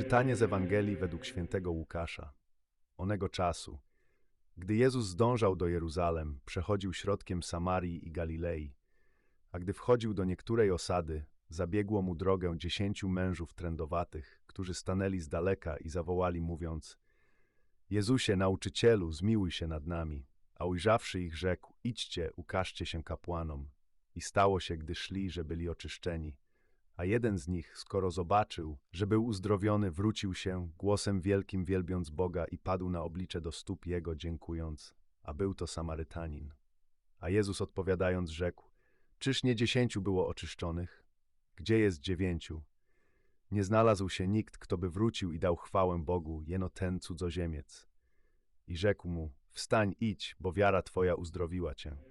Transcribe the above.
Czytanie z Ewangelii według świętego Łukasza. Onego czasu, gdy Jezus zdążał do Jeruzalem, przechodził środkiem Samarii i Galilei, a gdy wchodził do niektórej osady, zabiegło mu drogę dziesięciu mężów trędowatych, którzy stanęli z daleka i zawołali, mówiąc Jezusie, nauczycielu, zmiłuj się nad nami. A ujrzawszy ich, rzekł, idźcie, ukażcie się kapłanom. I stało się, gdy szli, że byli oczyszczeni. A jeden z nich, skoro zobaczył, że był uzdrowiony, wrócił się, głosem wielkim wielbiąc Boga i padł na oblicze do stóp Jego, dziękując, a był to Samarytanin. A Jezus odpowiadając rzekł, czyż nie dziesięciu było oczyszczonych? Gdzie jest dziewięciu? Nie znalazł się nikt, kto by wrócił i dał chwałę Bogu, jeno ten cudzoziemiec. I rzekł mu, wstań, idź, bo wiara twoja uzdrowiła cię.